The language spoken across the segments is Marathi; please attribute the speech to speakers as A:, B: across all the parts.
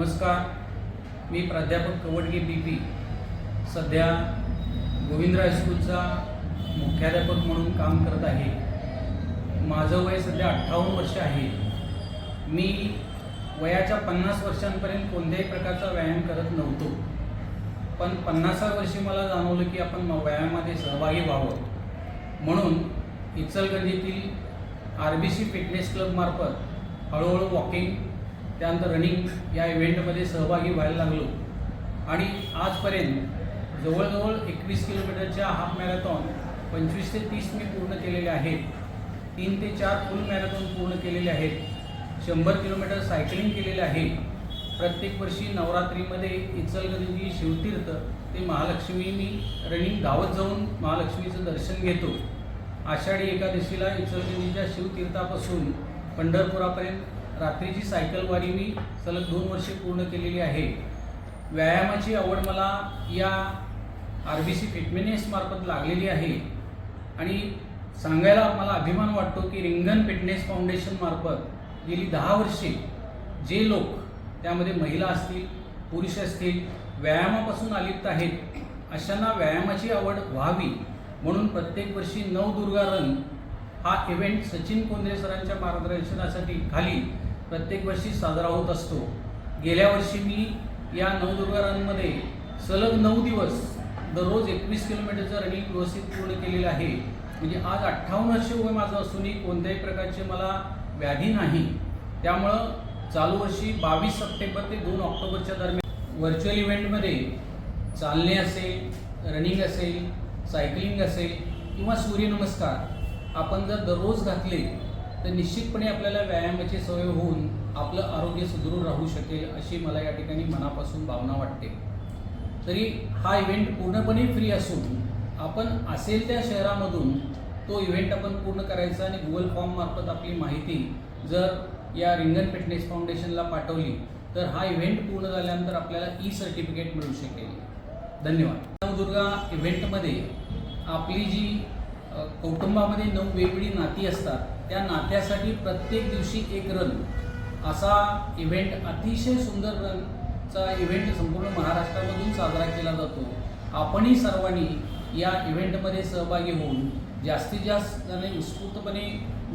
A: नमस्कार. मी प्राध्यापक कवडगे बी पी. सध्या गोविंद हायस्कूलचा मुख्याध्यापक म्हणून काम करत आहे. माझं वय सध्या अठ्ठावन्न वर्ष आहे. मी वयाच्या पन्नास वर्षांपर्यंत कोणत्याही प्रकारचा व्यायाम करत नव्हतो. पण पन्नासा वर्षी मला जाणवलं की आपण व्यायामामध्ये सहभागी व्हावं. म्हणून इचलगंजीतील आर बी सी फिटनेस क्लबमार्फत हळूहळू वॉकिंग त्यानंतर रनिंग या इव्हेंटमध्ये सहभागी व्हायला लागलो. आणि आजपर्यंत जवळजवळ एकवीस किलोमीटरच्या हाफ मॅरेथॉन पंचवीस ते तीस मी पूर्ण केलेले आहेत. तीन ते चार फुल मॅरेथॉन पूर्ण केलेले आहेत. शंभर किलोमीटर सायकलिंग केलेले आहे. प्रत्येक वर्षी नवरात्रीमध्ये इचलगंजी शिवतीर्थ ते महालक्ष्मी मी रनिंग धावत जाऊन महालक्ष्मीचं दर्शन घेतो. आषाढी एकादशीला इचलगंजीच्या शिवतीर्थापासून पंढरपुरापर्यंत रात्रीची सायकलवारी मी सलग दोन वर्षे पूर्ण केलेली आहे. व्यायामाची आवड मला या आर बी सी फिटनेसमार्फत लागलेली आहे. आणि सांगायला मला अभिमान वाटतो की रिंगण फिटनेस फाउंडेशनमार्फत गेली दहा वर्षे जे लोक त्यामध्ये महिला असतील पुरुष असतील व्यायामापासून आलिप्त आहेत अशांना व्यायामाची आवड व्हावी म्हणून प्रत्येक वर्षी नवदुर्गा रन हा इव्हेंट सचिन कोंद्रे सरांच्या मार्गदर्शनासाठी खाली प्रत्येक वर्षी साजरा होत असतो. गेल्या वर्षी मी या नवदुर्गा रनमध्ये सलग नऊ दिवस दररोज एकवीस किलोमीटरचं रनिंग व्यवस्थित पूर्ण केलेलं आहे. म्हणजे आज अठ्ठावन्न वर्ष वय माझं असूनही कोणत्याही प्रकारची मला व्याधी नाही. त्यामुळं चालू वर्षी बावीस सप्टेंबर ते दोन ऑक्टोबरच्या दरम्यान व्हर्च्युअल इव्हेंटमध्ये चालणे असेल रनिंग असेल सायकलिंग असेल किंवा सूर्यनमस्कार आपण जर दररोज घातले तर निश्चितपणे आपल्याला व्यायामाची सवय होऊन आपलं आरोग्य सुदृढ राहू शकेल अशी मला या ठिकाणी मनापासून भावना वाटते. तरी हा इव्हेंट पूर्णपणे फ्री असून आपण असेल त्या शहरामधून तो इव्हेंट आपण पूर्ण करायचा आणि गुगल फॉर्म मार्फत आपली माहिती जर या रिंगण फिटनेस फाउंडेशनला पाठवली तर हा इव्हेंट पूर्ण झाल्यानंतर आपल्याला ई सर्टिफिकेट मिळू शकेल. धन्यवाद. नवदुर्गा इव्हेंटमध्ये आपली जी कौटुंबामध्ये नऊ वेगवेगळी नाती असतात त्या नात्यासाठी प्रत्येक दिवशी एक रन असा इव्हेंट अतिशय सुंदर रनचा इव्हेंट संपूर्ण महाराष्ट्रामधून साजरा केला जातो. आपणही सर्वांनी या इव्हेंटमध्ये सहभागी होऊन जास्तीत जास्त जणांनी उत्स्फूर्तपणे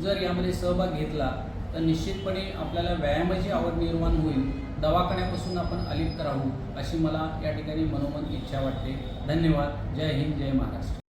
A: जर यामध्ये सहभाग घेतला तर निश्चितपणे आपल्याला व्यायामाची आवड निर्माण होईल. दवाखान्यापासून आपण अलिप्त राहू अशी मला या ठिकाणी मनोमन इच्छा वाटते. धन्यवाद. जय हिंद जय महाराष्ट्र.